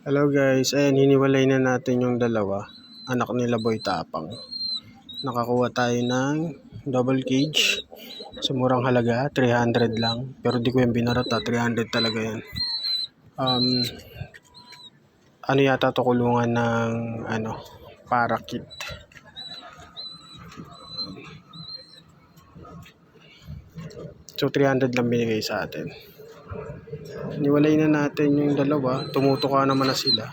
Hello guys, ayan hiniwalay na natin yung dalawa. Anak nila Boy Tapang. Nakakuha tayo ng double cage sa murang halaga, 300 lang. Pero di ko yung binarot ha, 300 talaga yan. Um, ano yata to kulungan ng ano, parakit. So 300 lang binigay sa atin. Niwalay na natin yung dalawa. Tumutuka naman na sila.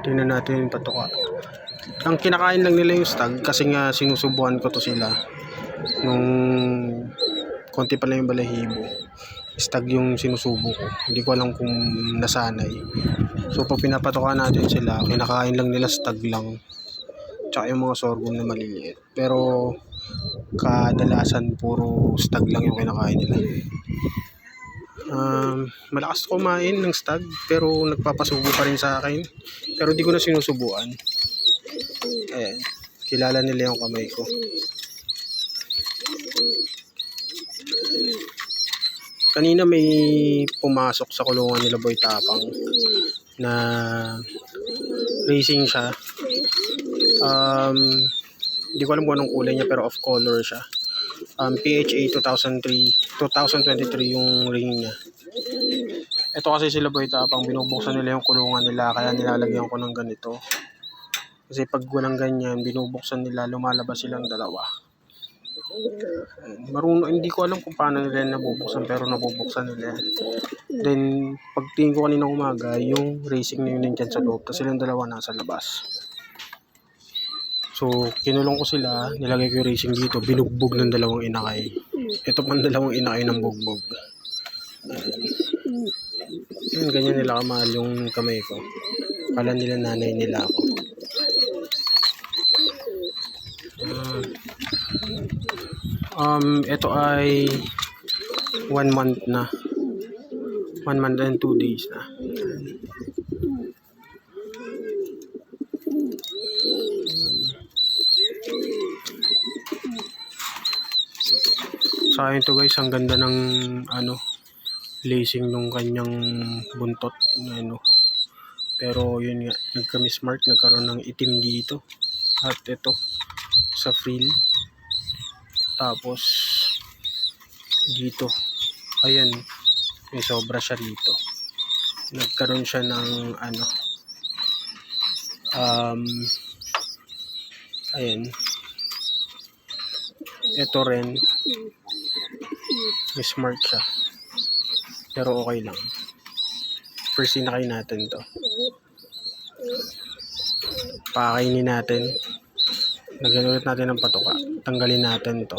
Tingnan natin yung patuka. Ang kinakain lang nila yung stag kasi nga sinusubuan ko to sila. Nung konti pa lang yung balahibo. Stag yung sinusubo ko. Hindi ko alam kung nasanay. So pag pinapatuka natin sila, kinakain lang nila stag lang. Tsaka yung mga sorghum na maliliit. Pero kadalasan puro stag lang yung kinakain nila. Um, malakas kumain ng stag pero nagpapasubo pa rin sa akin. Pero di ko na sinusubuan. Ayan. Kilala nila yung kamay ko. Kanina may pumasok sa kulungan nila Boy Tapang na racing siya. Um, hindi ko alam kung anong kulay niya pero off color siya. Um, PHA 2003, 2023 yung ring niya. Ito kasi sila boy tapang binubuksan nila yung kulungan nila kaya nilalagyan ko ng ganito. Kasi pag walang ganyan, binubuksan nila, lumalabas silang dalawa. Marunong, hindi ko alam kung paano nila nabubuksan pero nabubuksan nila. Then, pagtingin ko kanina umaga, yung racing na yun nandyan sa loob, tapos silang dalawa nasa labas. So, kinulong ko sila, nilagay ko yung racing dito, binugbog ng dalawang inakay. Ito pang dalawang inakay ng bugbog. Ayan, ganyan nila kamahal yung kamay ko. Kala nila nanay nila ako. Um, ito ay one month na. One month and two days na. Sa akin to guys, ang ganda ng ano, lacing nung kanyang buntot ano. Pero yun nga, nagka-mismark, nagkaroon ng itim dito. At ito, sa frill. Tapos, dito. Ayan, may sobra siya dito. Nagkaroon siya ng ano, um, ayan. Ito rin, may smart siya. Pero okay lang. First sinakay natin to. Pakainin natin. Lagyan ulit natin ng patuka. Tanggalin natin to.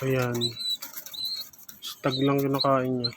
Ayan. Stag lang yung nakain niya.